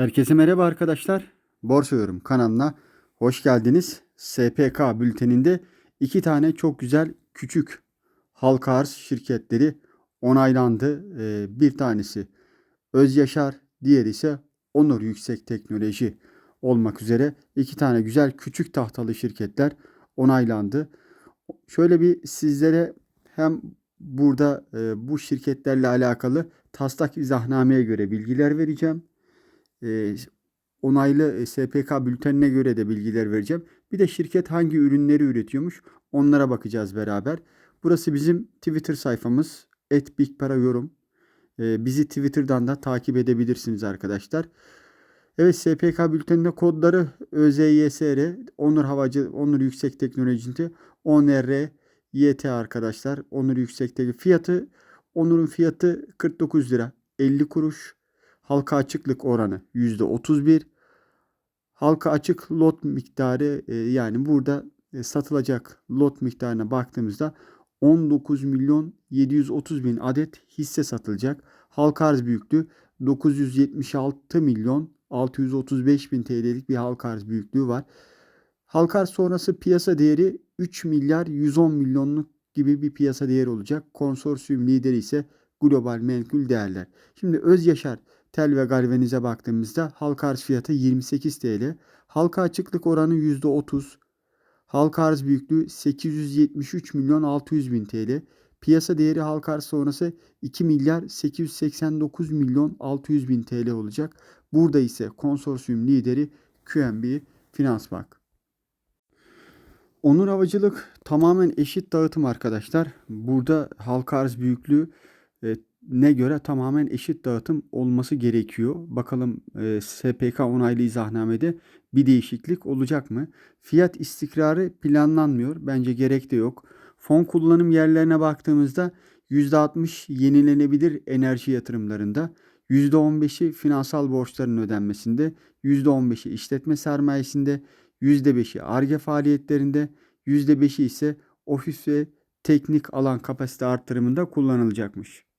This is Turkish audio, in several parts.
Herkese merhaba arkadaşlar. Borsa Yorum kanalına hoş geldiniz. SPK bülteninde iki tane çok güzel küçük halka arz şirketleri onaylandı. Ee, bir tanesi Özyaşar, diğeri ise Onur Yüksek Teknoloji olmak üzere iki tane güzel küçük tahtalı şirketler onaylandı. Şöyle bir sizlere hem burada e, bu şirketlerle alakalı taslak izahnameye göre bilgiler vereceğim onaylı SPK bültenine göre de bilgiler vereceğim. Bir de şirket hangi ürünleri üretiyormuş onlara bakacağız beraber. Burası bizim Twitter sayfamız. @bigparayorum. E, bizi Twitter'dan da takip edebilirsiniz arkadaşlar. Evet SPK bülteninde kodları ÖZYSR, Onur Havacı, Onur Yüksek Teknolojisi, ONR, YT arkadaşlar. Onur Yüksek Teknoloji. Fiyatı, Onur'un fiyatı 49 lira 50 kuruş. Halka açıklık oranı %31. Halka açık lot miktarı e, yani burada e, satılacak lot miktarına baktığımızda 19 milyon 730 bin adet hisse satılacak. Halka arz büyüklüğü 976 milyon 635 bin TL'lik bir halka arz büyüklüğü var. Halka arz sonrası piyasa değeri 3 milyar 110 milyonluk gibi bir piyasa değeri olacak. Konsorsiyum lideri ise Global Menkul Değerler. Şimdi Öz Yaşar tel ve galvanize baktığımızda halka arz fiyatı 28 TL. Halka açıklık oranı %30. Halka arz büyüklüğü 873 milyon 600 bin TL. Piyasa değeri halka arz sonrası 2 milyar 889 milyon 600 bin TL olacak. Burada ise konsorsiyum lideri QNB Finans Bank. Onur Havacılık tamamen eşit dağıtım arkadaşlar. Burada halka arz büyüklüğü e, ne göre tamamen eşit dağıtım olması gerekiyor. Bakalım e, SPK onaylı izahnamede bir değişiklik olacak mı? Fiyat istikrarı planlanmıyor. Bence gerek de yok. Fon kullanım yerlerine baktığımızda %60 yenilenebilir enerji yatırımlarında, %15'i finansal borçların ödenmesinde, %15'i işletme sermayesinde, %5'i ARGE faaliyetlerinde, %5'i ise ofis ve teknik alan kapasite arttırımında kullanılacakmış.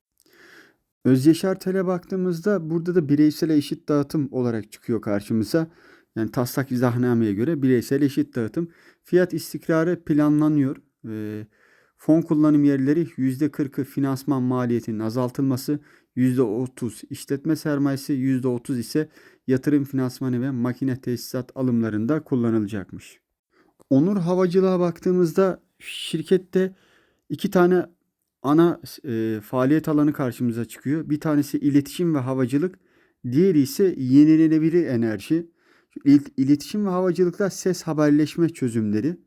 Özyeşar Tel'e baktığımızda burada da bireysel eşit dağıtım olarak çıkıyor karşımıza. Yani taslak izahnameye göre bireysel eşit dağıtım. Fiyat istikrarı planlanıyor. E, fon kullanım yerleri %40'ı finansman maliyetinin azaltılması, %30 işletme sermayesi, %30 ise yatırım finansmanı ve makine tesisat alımlarında kullanılacakmış. Onur Havacılığa baktığımızda şirkette iki tane ana e, faaliyet alanı karşımıza çıkıyor. Bir tanesi iletişim ve havacılık, diğeri ise yenilenebilir enerji. İl- İletişim ve havacılıkta ses haberleşme çözümleri,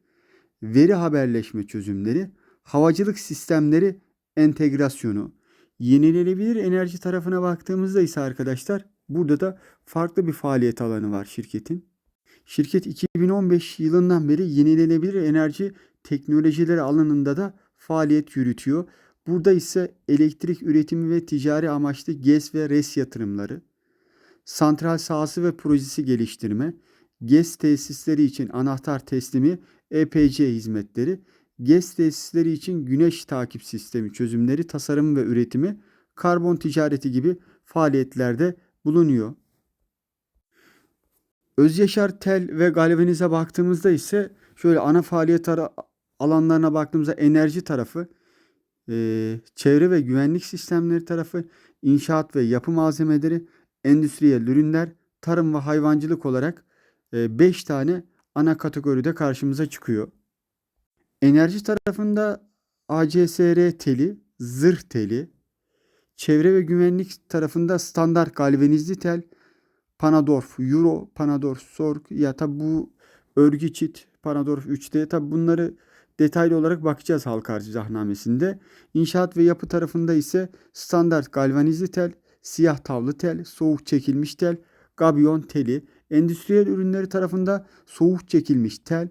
veri haberleşme çözümleri, havacılık sistemleri entegrasyonu. Yenilenebilir enerji tarafına baktığımızda ise arkadaşlar burada da farklı bir faaliyet alanı var şirketin. Şirket 2015 yılından beri yenilenebilir enerji teknolojileri alanında da faaliyet yürütüyor. Burada ise elektrik üretimi ve ticari amaçlı GES ve RES yatırımları, santral sahası ve projesi geliştirme, GES tesisleri için anahtar teslimi, EPC hizmetleri, GES tesisleri için güneş takip sistemi çözümleri, tasarım ve üretimi, karbon ticareti gibi faaliyetlerde bulunuyor. Özyaşar tel ve galvanize baktığımızda ise şöyle ana faaliyet alanlarına baktığımızda enerji tarafı, e, çevre ve güvenlik sistemleri tarafı, inşaat ve yapı malzemeleri, endüstriyel ürünler, tarım ve hayvancılık olarak 5 tane ana kategoride karşımıza çıkıyor. Enerji tarafında ACSR teli, zırh teli, çevre ve güvenlik tarafında standart galvanizli tel, Panadorf, Euro, Panadorf, Sorg ya tabi bu örgü çit, Panadorf 3D tabi bunları detaylı olarak bakacağız halka arz izahnamesinde. İnşaat ve yapı tarafında ise standart galvanizli tel, siyah tavlı tel, soğuk çekilmiş tel, gabiyon teli, endüstriyel ürünleri tarafında soğuk çekilmiş tel,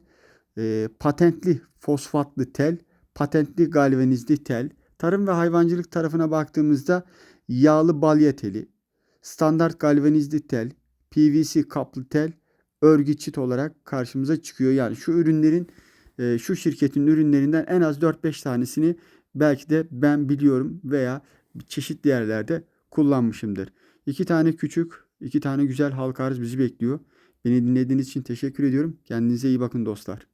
e, patentli fosfatlı tel, patentli galvanizli tel, tarım ve hayvancılık tarafına baktığımızda yağlı balya teli, standart galvanizli tel, PVC kaplı tel, örgü çit olarak karşımıza çıkıyor. Yani şu ürünlerin e, şu şirketin ürünlerinden en az 4-5 tanesini belki de ben biliyorum veya çeşitli yerlerde kullanmışımdır. İki tane küçük İki tane güzel halka arz bizi bekliyor. Beni dinlediğiniz için teşekkür ediyorum. Kendinize iyi bakın dostlar.